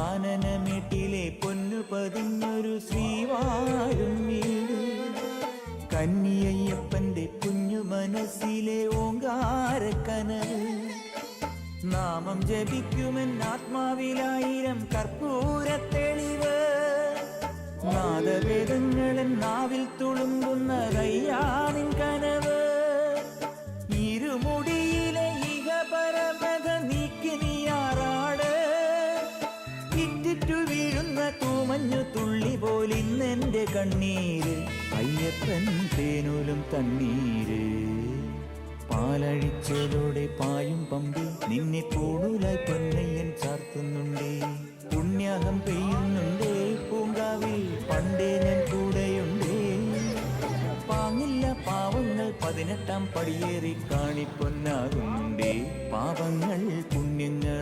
കാനനമേട്ടിലെ പൊന്നു പതിഞ്ഞൊരു ശ്രീവാഴും വീട്. കന്നിയയ്യപ്പന്റെ കുഞ്ഞു മനസ്സിലെ ഓങ്കാരക്കനവ്. നാമം ജപിക്കുമെൻ ആത്മാവിലായിരം കർപ്പൂര തെളിവ് നാദവേദങ്ങളൻ നാവിൽ തുളുമ്പുന്ന തൂമഞ്ഞു തുള്ളി പോലിന്നെന്റെ കണ്ണീര്. അയ്യപ്പൻ തേനൂലും തണ്ണീര്. പാലഴിച്ചതോടെ പായും പമ്പി നിന്നെ കൂടുതലായി പൊന്നയ്യൻ ചാർത്തുന്നുണ്ടേ. പുണ്യാഹം പെയ്യുന്നുണ്ടേ പൂങ്കാവിൽ പണ്ടേ ഞാൻ കൂടെയുണ്ടേ. പാങ്ങില്ല പാവങ്ങൾ പതിനെട്ടാം പടിയേറി കാണിപ്പൊന്നാകുന്നുണ്ടേ പാവങ്ങൾ പുണ്യങ്ങൾ